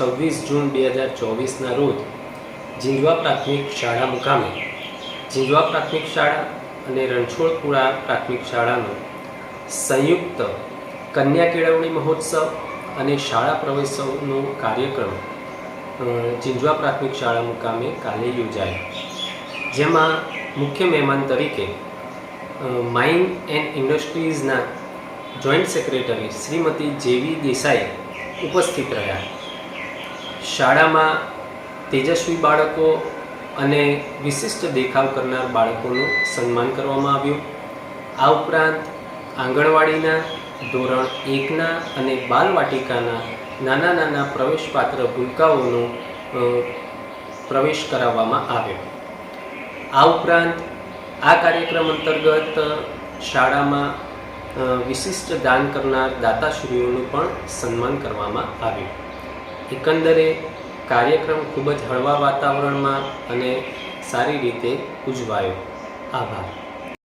છવ્વીસ જૂન બે હજાર ચોવીસના રોજ ઝીંઝવા પ્રાથમિક શાળા મુકામે. ઝીંઝવા પ્રાથમિક શાળા અને રણછોડપુરા પ્રાથમિક શાળાનો સંયુક્ત કન્યા કેળવણી મહોત્સવ અને શાળા પ્રવેશનો કાર્યક્રમ અ, પ્રાથમિક શાળા મુકામે કાલે યોજાયો. જેમાં મુખ્ય મહેમાન તરીકે માઇન એન્ડ ઇન્ડસ્ટ્રીઝના જોઈન્ટ સેક્રેટરી શ્રીમતી જેવી દેસાઈ ઉપસ્થિત રહ્યા. શાળામાં તેજસ્વી બાળકો અને વિશિષ્ટ દેખાવ કરનાર બાળકોનું સન્માન કરવામાં આવ્યું. આ ઉપરાંત આંગણવાડીના ધોરણ એકના અને બાલવાટિકાના નાના નાના પ્રવેશપાત્ર ભૂલકાઓનો પ્રવેશ કરાવવામાં આવ્યો. આ ઉપરાંત આ કાર્યક્રમ અંતર્ગત શાળામાં વિશિષ્ટ દાન કરનાર દાતાશ્રીઓનું પણ સન્માન કરવામાં આવ્યું. એકંદરે કાર્યક્રમ ખૂબ જ હળવા વાતાવરણમાં અને સારી રીતે ઉજવાયો. આભાર.